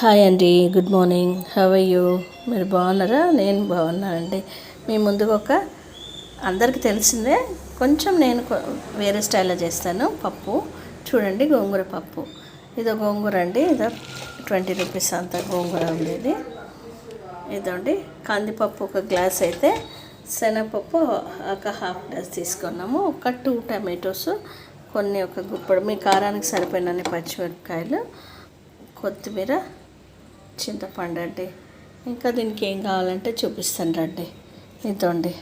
Hi అండి good morning have you మీరు బాగున్నారా? నేను బాగున్నానండి. మీ ముందుకు ఒక అందరికీ తెలిసిందే కొంచెం నేను కొ- వేరే స్టైల్లో చేస్తాను. పప్పు. చూడండి గోంగూర పప్పు. ఇదో గోంగూర అండి. ఇదో ట్వంటీ రూపీస్ అంత గోంగూర ఉంది ఇది. ఇదండి. కందిపప్పు ఒక గ్లాస్ అయితే శనగపప్పు ఒక హాఫ్ గ్లాస్ తీసుకున్నాము. ఒక టూ టమాటోస్ కొన్ని ఒక గుప్పడు. మీ కారానికి సరిపోయినన్ని పచ్చిమిరపకాయలు కొత్తిమీర చింతపండు అండి. ఇంకా దీనికి ఏం కావాలంటే చూపిస్తాను రండి. ఇదండి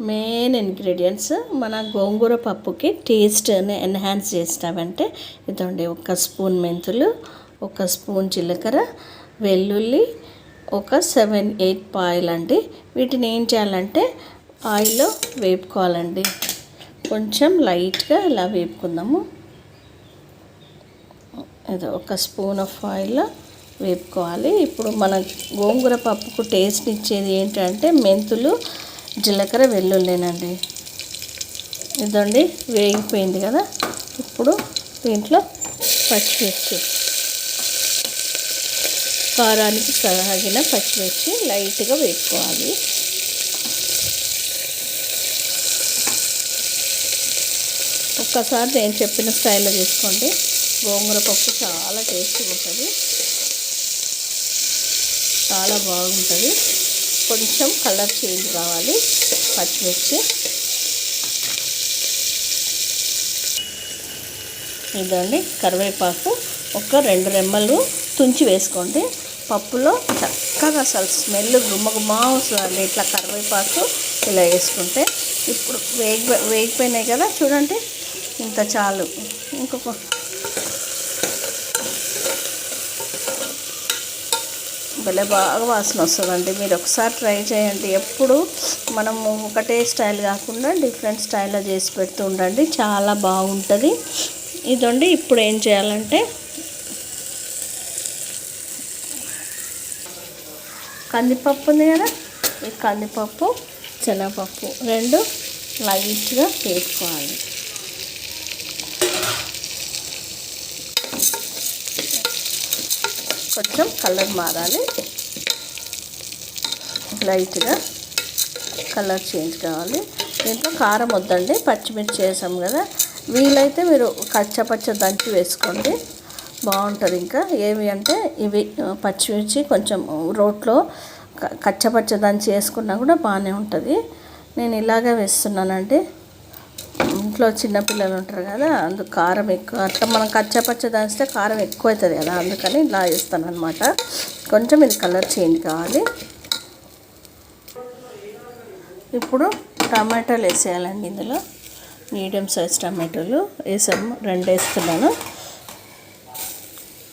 మెయిన్ ఇంగ్రీడియంట్స్ మన గోంగూర పప్పుకి టేస్ట్ని ఎన్హాన్స్ చేస్తామంటే ఇదండి ఒక స్పూన్ మెంతులు ఒక స్పూన్ జీలకర్ర వెల్లుల్లి ఒక సెవెన్ ఎయిట్ పాయిల్ అండి. వీటిని ఏం చేయాలంటే ఆయిల్లో వేపుకోవాలండి. కొంచెం లైట్గా ఇలా వేపుకుందాము. ఇది ఒక స్పూన్ ఆఫ్ ఆయిల్ వేపుకోవాలి. ఇప్పుడు మన గోంగూర పప్పుకు టేస్ట్ ఇచ్చేది ఏంటంటే మెంతులు జీలకర్ర వెల్లుల్లినండి. ఇదండి వేగిపోయింది కదా? ఇప్పుడు దీంట్లో పచ్చిమిర్చి. కారానికి తగిన పచ్చిమిర్చి లైట్గా వేపుకోవాలి. ఒక్కసారి నేను చెప్పిన స్టైల్లో చేసుకోండి. గోంగూర పప్పు చాలా టేస్టీగా ఉంటుంది. చాలా బాగుంటుంది. కొంచెం కలర్ చేంజ్ కావాలి. పచ్చిమిర్చి. ఇదండి కరివేపాకు. ఒక రెండు రెమ్మలు తుంచి వేసుకోండి. పప్పులో చక్కగా అసలు స్మెల్ గుమ్మ గుమ్మ వస్తుందండి. ఇట్లా కరివేపాకు ఇలా వేసుకుంటే. ఇప్పుడు వేగి వేగిపోయినాయి కదా చూడండి. ఇంత చాలు. ఇంకొక భలే బాగా వాసన వస్తుందండి. మీరు ఒకసారి ట్రై చేయండి. ఎప్పుడు మనము ఒకటే స్టైల్ కాకుండా డిఫరెంట్ స్టైల్లో చేసి పెడుతూ ఉండండి. చాలా బాగుంటుంది. ఇదండి ఇప్పుడు ఏం చేయాలంటే కందిపప్పు ఉంది కదా? ఈ కందిపప్పు శనగపప్పు రెండు లైట్గా వేసుకోవాలి. కొంచెం కలర్ మారాలి. లైట్గా కలర్ చేంజ్ కావాలి. దీంట్లో కారం వద్దండి పచ్చిమిర్చి వేసాం కదా. వీలైతే మీరు కచ్చపచ్చ దంచి వేసుకోండి. బాగుంటుంది ఇంకా. ఏవి అంటే ఇవి పచ్చిమిర్చి కొంచెం రోట్లో కచ్చపచ్చ దంచి వేసుకున్నా కూడా బాగానే ఉంటుంది. నేను ఇలాగే వేస్తున్నానండి. ఇంట్లో చిన్నపిల్లలు ఉంటారు కదా అందుకు కారం ఎక్కువ. అట్లా మనం కచ్చపచ్చ దాస్తే కారం ఎక్కువ అవుతుంది కదా అందుకని ఇలా వేస్తాను అనమాట కొంచెం ఇది కలర్ చేంజ్ కావాలి. ఇప్పుడు టమాటాలు వేసేయాలండి ఇందులో. మీడియం సైజ్ టమాటోలు వేసాము రెండు వేస్తున్నాను.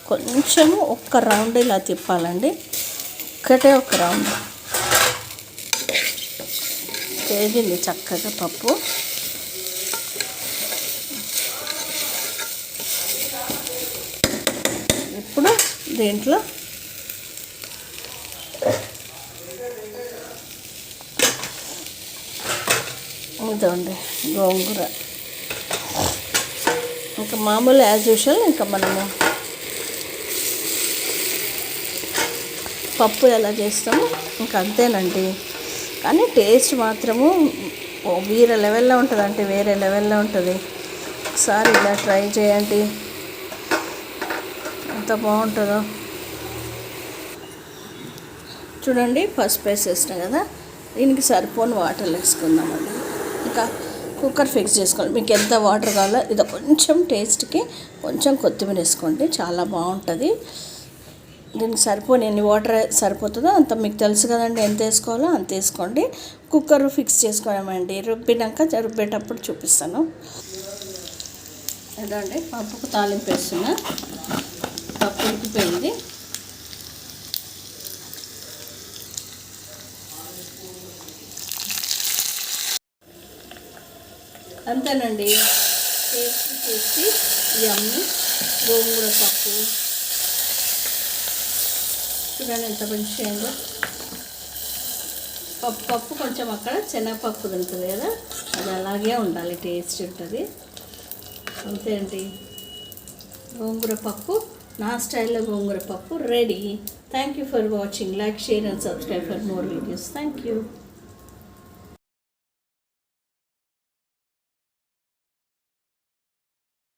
కొంచెము ఒక్క రౌండ్ ఇలా తిప్పాలండి. ఒక్కటే ఒక రౌండ్. వేగింది చక్కగా పప్పు ఇప్పుడు దీంట్లో? ఇదండి గోంగూర. ఇంకా మామూలు యాజ్ యూజువల్ ఇంకా మనము పప్పు ఎలా చేస్తామో ఇంకా అంతేనండి. కానీ టేస్ట్ మాత్రము ఓ వేరే లెవెల్లో ఉంటుందంటే వేరే లెవెల్లో ఉంటుంది. ఒకసారి ఇలా ట్రై చేయండి. ఎంత బాగుంటుందో. చూడండి పసుపు వేసేసిన కదా. దీనికి సరిపోని వాటర్ వేసుకుందామండి. ఇంకా కుక్కర్ ఫిక్స్ చేసుకోండి మీకు ఎంత వాటర్ కావాలో ఇది కొంచెం టేస్ట్కి కొంచెం కొత్తిమీర వేసుకోండి. చాలా బాగుంటుంది. దీనికి సరిపోని ఎన్ని వాటర్ సరిపోతుందో అంత మీకు తెలుసు కదండి ఎంత వేసుకోవాలో అంత వేసుకోండి. కుక్కర్ ఫిక్స్ చేసుకోవడమండి రుబ్బినాక రుబ్బేటప్పుడు చూపిస్తాను. ఇదండి పప్పుకు తాలింపు వేస్తున్నా. పప్పు ఉడికిపోయింది. అంతేనండి. టేస్ట్ చేసి యమ్మి గోంగూర పప్పు. చూడండి ఎంత మంచిగా పప్పు పప్పు కొంచెం అక్కడ శనగపప్పు తింటుంది కదా అది అలాగే ఉండాలి టేస్ట్ ఉంటుంది. అంతే అండి. గోంగూర పప్పు నా స్టైల్లో gongura pappu ready. Thank you for watching like share and subscribe for more videos thank you